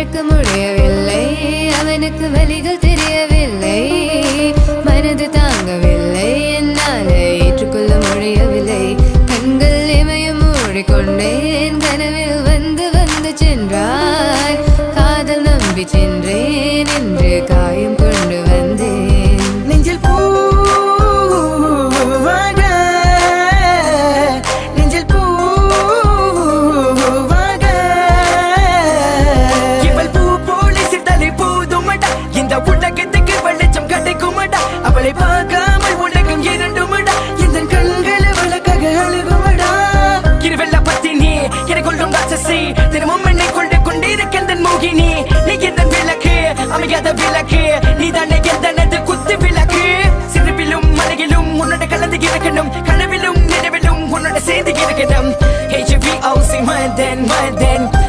மறக்க முடியவில்லை. அவனுக்கு வழிகள் தெரியவில்லை. மனது தாங்கவில்லை. என்னால் ஏற்றுக்கொள்ள முடியவில்லை. கண்கள் இமயம் மூடிக்கொண்டேன். கனவில் வந்து வந்து சென்றாய். காதல் நம்பி சென்றேன். இந்த உலகத்துக்கு வெளிச்சம் கிடைக்குமடா? அவளை பார்க்காமல் உலகம் இரண்டுமடா? இந்த கண்களை வழக்காக அழுகுமடா? இருவெல்ல பத்தினி என்னை கொள்ளும் ராட்சசி. தினமும் என்னை கொண்டு கொண்டிருக்கின்ற மோகினி. நீ எந்த விளக்கு? அமையாத விளக்கு. நீ தானே எந்தனது குத்து விளக்கு? சிறுவிலும் மலையிலும் உன்னோட கலந்து இருக்கணும். கனவிலும் நினைவிலும் உன்னோட சேர்ந்து இருக்கணும். HV, OC, my then, my then.